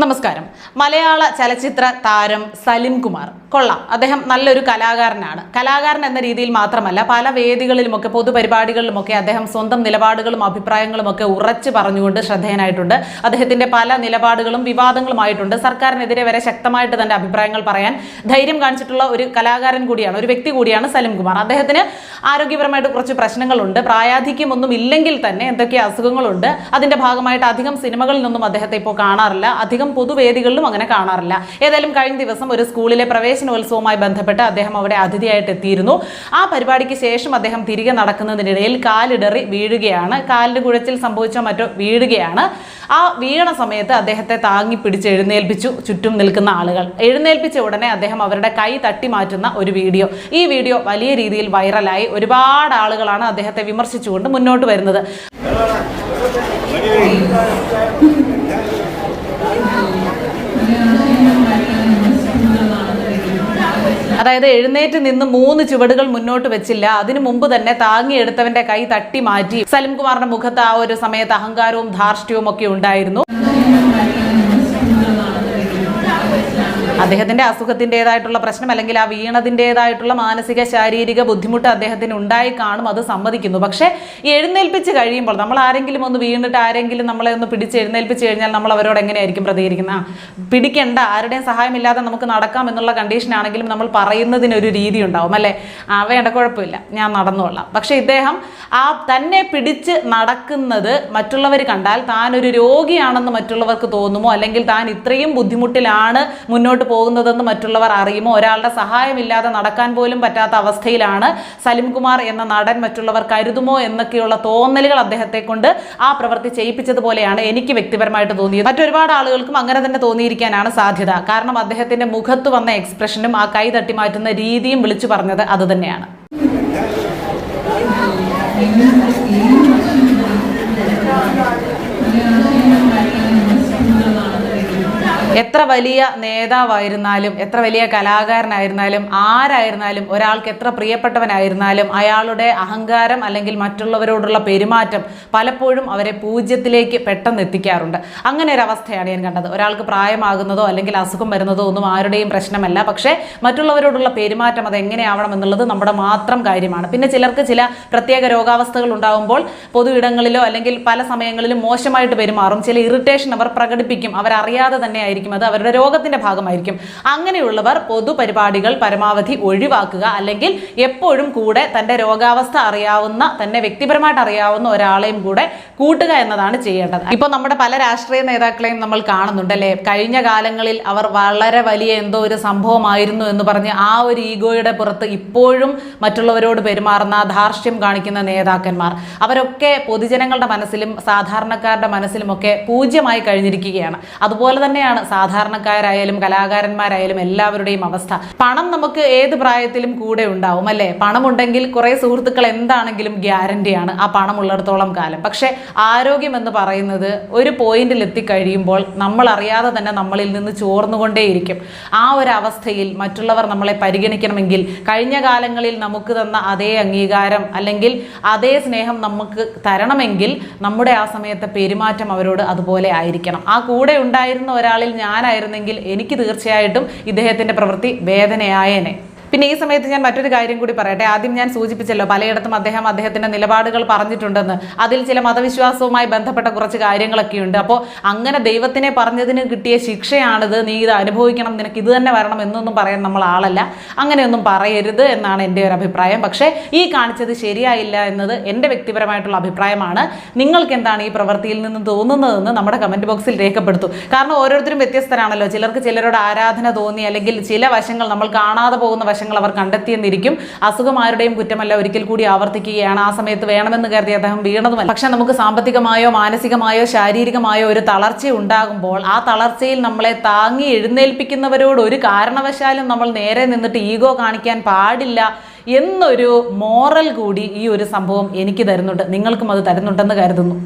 നമസ്കാരം. മലയാള ചലച്ചിത്ര താരം സലിം കുമാർ. കൊള്ളാം. അദ്ദേഹം നല്ലൊരു കലാകാരനാണ്. കലാകാരൻ എന്ന രീതിയിൽ മാത്രമല്ല പല വേദികളിലുമൊക്കെ പൊതുപരിപാടികളിലുമൊക്കെ അദ്ദേഹം സ്വന്തം നിലപാടുകളും അഭിപ്രായങ്ങളും ഒക്കെ ഉറച്ചു പറഞ്ഞുകൊണ്ട് ശ്രദ്ധേയനായിട്ടുണ്ട്. അദ്ദേഹത്തിന്റെ പല നിലപാടുകളും വിവാദങ്ങളുമായിട്ടുണ്ട്. സർക്കാരിനെതിരെ വരെ ശക്തമായിട്ട് തന്റെ അഭിപ്രായങ്ങൾ പറയാൻ ധൈര്യം കാണിച്ചിട്ടുള്ള ഒരു കലാകാരൻ കൂടിയാണ് ഒരു വ്യക്തി കൂടിയാണ് സലിം കുമാർ. അദ്ദേഹത്തിന് ആരോഗ്യപരമായിട്ട് കുറച്ച് പ്രശ്നങ്ങളുണ്ട്. പ്രായാധിക്യം ഒന്നും ഇല്ലെങ്കിൽ തന്നെ എന്തൊക്കെ അസുഖങ്ങളുണ്ട് അതിന്റെ ഭാഗമായിട്ട് അധികം സിനിമകളിൽ നിന്നും അദ്ദേഹത്തെ ഇപ്പോൾ കാണാറില്ല. അധികം പൊതുവേദികളിലും അങ്ങനെ കാണാറില്ല. ഏതായാലും കഴിഞ്ഞ ദിവസം ഒരു സ്കൂളിലെ പ്രവേശനോത്സവവുമായി ബന്ധപ്പെട്ട് അദ്ദേഹം അവിടെ അതിഥിയായിട്ട് എത്തിയിരുന്നു. ആ പരിപാടിക്ക് ശേഷം അദ്ദേഹം തിരികെ നടക്കുന്നതിനിടയിൽ കാലിടറി വീഴുകയാണ്. കാലിന് കുഴച്ചിൽ സംഭവിച്ച മറ്റോ വീഴുകയാണ്. ആ വീണ സമയത്ത് അദ്ദേഹത്തെ താങ്ങി പിടിച്ച് എഴുന്നേൽപ്പിച്ചു. ചുറ്റും നിൽക്കുന്ന ആളുകൾ. എഴുന്നേൽപ്പിച്ച ഉടനെ അദ്ദേഹം അവരുടെ കൈ തട്ടി മാറ്റുന്ന ഒരു വീഡിയോ. ഈ വീഡിയോ വലിയ രീതിയിൽ വൈറലായി. ഒരുപാട് ആളുകളാണ് അദ്ദേഹത്തെ വിമർശിച്ചുകൊണ്ട് മുന്നോട്ട് വരുന്നത്. അതായത് എഴുന്നേറ്റ് നിന്ന് മൂന്ന് ചുവടുകൾ മുന്നോട്ട് വെച്ചില്ല. അതിനു മുമ്പ് തന്നെ താങ്ങിയെടുത്തവന്റെ കൈ തട്ടി മാറ്റി. സലിംകുമാറിന്റെ മുഖത്ത് ആ ഒരു സമയത്ത് അഹങ്കാരവും ധാർഷ്ട്യവും ഒക്കെ ഉണ്ടായിരുന്നു. അദ്ദേഹത്തിന്റെ അസുഖത്തിന്റെതായിട്ടുള്ള പ്രശ്നം അല്ലെങ്കിൽ ആ വീണതിന്റെതായിട്ടുള്ള മാനസിക ശാരീരിക ബുദ്ധിമുട്ട് അദ്ദേഹത്തിന് ഉണ്ടായി കാണും അത് സമ്മതിക്കുന്നു. പക്ഷേ എഴുന്നേൽപ്പിച്ച് കഴിയുമ്പോൾ നമ്മൾ ആരെങ്കിലും ഒന്ന് വീണിട്ട് ആരെങ്കിലും നമ്മളെ ഒന്ന് പിടിച്ച് എഴുന്നേൽപ്പിച്ച് കഴിഞ്ഞാൽ നമ്മൾ അവരോട് എങ്ങനെയായിരിക്കും പ്രതികരിക്കുന്നത്? പിടിക്കേണ്ട ആരുടെയും സഹായമില്ലാതെ നമുക്ക് നടക്കാം എന്നുള്ള കണ്ടീഷൻ ആണെങ്കിലും നമ്മൾ പറയുന്നതിനൊരു രീതി ഉണ്ടാവും അല്ലേ? ആ വേണ്ട കുഴപ്പമില്ല. ഞാൻ നടന്നുകൊള്ളാം പക്ഷേ ഇദ്ദേഹം ആ തന്നെ പിടിച്ച് നടക്കുന്നത് മറ്റുള്ളവർ കണ്ടാൽ താൻ ഒരു രോഗിയാണെന്ന് മറ്റുള്ളവർക്ക് തോന്നുമോ? അല്ലെങ്കിൽ താൻ ഇത്രയും ബുദ്ധിമുട്ടിലാണ് മുന്നോട്ട് പോകുന്നതെന്ന് മറ്റുള്ളവർ അറിയുമോ? ഒരാളുടെ സഹായമില്ലാതെ നടക്കാൻ പോലും പറ്റാത്ത അവസ്ഥയിലാണ് സലിംകുമാർ എന്ന നടൻ മറ്റുള്ളവർ കരുതുമോ എന്നൊക്കെയുള്ള തോന്നലുകൾ അദ്ദേഹത്തെ കൊണ്ട് ആ പ്രവൃത്തി ചെയ്യിപ്പിച്ചതുപോലെയാണ് എനിക്ക് വ്യക്തിപരമായിട്ട് തോന്നിയത്. മറ്റൊരുപാട് ആളുകൾക്കും അങ്ങനെ തന്നെ തോന്നിയിരിക്കാനാണ് സാധ്യത. കാരണം അദ്ദേഹത്തിന്റെ മുഖത്ത് വന്ന എക്സ്പ്രഷനും ആ കൈ തട്ടി മാറ്റുന്ന രീതിയും വിളിച്ചു പറഞ്ഞത് അത് എത്ര വലിയ നേതാവായിരുന്നാലും എത്ര വലിയ കലാകാരനായിരുന്നാലും ആരായിരുന്നാലും ഒരാൾക്ക് എത്ര പ്രിയപ്പെട്ടവനായിരുന്നാലും അയാളുടെ അഹങ്കാരം അല്ലെങ്കിൽ മറ്റുള്ളവരോടുള്ള പെരുമാറ്റം പലപ്പോഴും അവരെ പൂജ്യത്തിലേക്ക് പെട്ടെന്ന് എത്തിക്കാറുണ്ട്. അങ്ങനെ ഒരു അവസ്ഥയാണ് ഞാൻ കണ്ടത്. ഒരാൾക്ക് പ്രായമാകുന്നതോ അല്ലെങ്കിൽ അസുഖം വരുന്നതോ ഒന്നും ആരുടെയും പ്രശ്നമല്ല. പക്ഷേ മറ്റുള്ളവരോടുള്ള പെരുമാറ്റം അത് എങ്ങനെയാവണം എന്നുള്ളത് നമ്മുടെ മാത്രം കാര്യമാണ്. പിന്നെ ചിലർക്ക് ചില പ്രത്യേക രോഗാവസ്ഥകൾ ഉണ്ടാകുമ്പോൾ പൊതു ഇടങ്ങളിലോ അല്ലെങ്കിൽ പല സമയങ്ങളിലും മോശമായിട്ട് പെരുമാറും. ചില ഇറിറ്റേഷൻ അവർ പ്രകടിപ്പിക്കും. അവരറിയാതെ തന്നെ ആയിരിക്കും അത് അവരുടെ രോഗത്തിന്റെ ഭാഗമായിരിക്കും. അങ്ങനെയുള്ളവർ പൊതുപരിപാടികൾ പരമാവധി ഒഴിവാക്കുക അല്ലെങ്കിൽ എപ്പോഴും കൂടെ തന്റെ രോഗാവസ്ഥ അറിയാവുന്ന തന്നെ വ്യക്തിപരമായിട്ട് അറിയാവുന്ന ഒരാളെയും കൂടെ കൂട്ടുക എന്നതാണ് ചെയ്യേണ്ടത്. ഇപ്പോൾ നമ്മുടെ പല രാഷ്ട്രീയ നേതാക്കളെയും നമ്മൾ കാണുന്നുണ്ട് അല്ലേ? കഴിഞ്ഞ കാലങ്ങളിൽ അവർ വളരെ വലിയ എന്തോ ഒരു സംഭവമായിരുന്നു എന്ന് പറഞ്ഞ് ആ ഒരു ഈഗോയുടെ പുറത്ത് ഇപ്പോഴും മറ്റുള്ളവരോട് പെരുമാറുന്ന ധാർഷ്ട്യം കാണിക്കുന്ന നേതാക്കന്മാർ. അവരൊക്കെ പൊതുജനങ്ങളുടെ മനസ്സിലും സാധാരണക്കാരുടെ മനസ്സിലുമൊക്കെ പൂജ്യമായി കഴിഞ്ഞിരിക്കുകയാണ്. അതുപോലെ തന്നെയാണ് സാധാരണക്കാരായാലും കലാകാരന്മാരായാലും എല്ലാവരുടെയും അവസ്ഥ. പണം നമുക്ക് ഏത് പ്രായത്തിലും കൂടെ ഉണ്ടാവും അല്ലേ? പണമുണ്ടെങ്കിൽ കുറേ സുഹൃത്തുക്കൾ എന്താണെങ്കിലും ഗ്യാരണ്ടിയാണ് ആ പണം ഉള്ളിടത്തോളം കാലം. പക്ഷേ ആരോഗ്യം എന്ന് പറയുന്നത് ഒരു പോയിന്റിൽ എത്തിക്കഴിയുമ്പോൾ നമ്മൾ അറിയാതെ തന്നെ നമ്മളിൽ നിന്ന് ചോർന്നുകൊണ്ടേയിരിക്കും. ആ ഒരു അവസ്ഥയിൽ മറ്റുള്ളവർ നമ്മളെ പരിഗണിക്കണമെങ്കിൽ കഴിഞ്ഞ കാലങ്ങളിൽ നമുക്ക് തന്ന അതേ അംഗീകാരം അല്ലെങ്കിൽ അതേ സ്നേഹം നമുക്ക് തരണമെങ്കിൽ നമ്മുടെ ആ സമയത്തെ പെരുമാറ്റം അവരോട് അതുപോലെ ആയിരിക്കണം. ആ കൂടെ ഉണ്ടായിരുന്ന ഒരാളിൽ ഞാനായിരുന്നെങ്കിൽ എനിക്ക് തീർച്ചയായിട്ടും ഇദ്ദേഹത്തിന്റെ പ്രവൃത്തി വേദനയായേനെ. പിന്നെ ഈ സമയത്ത് ഞാൻ മറ്റൊരു കാര്യം കൂടി പറയട്ടെ. ആദ്യം ഞാൻ സൂചിപ്പിച്ചല്ലോ പലയിടത്തും അദ്ദേഹം അദ്ദേഹത്തിന്റെ നിലപാടുകൾ പറഞ്ഞിട്ടുണ്ടെന്ന്. അതിൽ ചില മതവിശ്വാസവുമായി ബന്ധപ്പെട്ട കുറച്ച് കാര്യങ്ങളൊക്കെ ഉണ്ട്. അപ്പോൾ അങ്ങനെ ദൈവത്തിനെ പറഞ്ഞതിന് കിട്ടിയ ശിക്ഷയാണിത്. നീ ഇത് അനുഭവിക്കണം നിനക്ക് ഇത് തന്നെ വരണം എന്നൊന്നും പറയാൻ നമ്മൾ ആളല്ല. അങ്ങനെയൊന്നും പറയരുത് എന്നാണ് എന്റെ ഒരു അഭിപ്രായം. പക്ഷേ ഈ കാണിച്ചത് ശരിയായില്ല എന്നത് എന്റെ വ്യക്തിപരമായിട്ടുള്ള അഭിപ്രായമാണ്. നിങ്ങൾക്ക് എന്താണ് ഈ പ്രവൃത്തിയിൽ നിന്ന് തോന്നുന്നതെന്ന് നമ്മുടെ കമന്റ് ബോക്സിൽ രേഖപ്പെടുത്തു. കാരണം ഓരോരുത്തരും വ്യത്യസ്തരാണല്ലോ. ചിലർക്ക് ചിലരോട് ആരാധന തോന്നി അല്ലെങ്കിൽ ചില വശങ്ങൾ നമ്മൾ കാണാതെ പോകുന്ന വശങ്ങൾ അവർ കണ്ടെത്തിയെന്നിരിക്കും. അസുഖം ആരുടെയും കുറ്റമല്ല ഒരിക്കൽ കൂടി ആവർത്തിക്കുകയാണ്. ആ സമയത്ത് വേണമെന്ന് കരുതി അദ്ദേഹം വീണതുമല്ല. പക്ഷെ നമുക്ക് സാമ്പത്തികമായോ മാനസികമായോ ശാരീരികമായോ ഒരു തളർച്ച ഉണ്ടാകുമ്പോൾ ആ തളർച്ചയിൽ നമ്മളെ താങ്ങി എഴുന്നേൽപ്പിക്കുന്നവരോട് ഒരു കാരണവശാലും നമ്മൾ നേരെ നിന്നിട്ട് ഈഗോ കാണിക്കാൻ പാടില്ല എന്നൊരു മോറൽ കൂടി ഈ ഒരു സംഭവം എനിക്ക് തരുന്നുണ്ട്. നിങ്ങൾക്കും അത് തരുന്നുണ്ടെന്ന് കരുതുന്നു.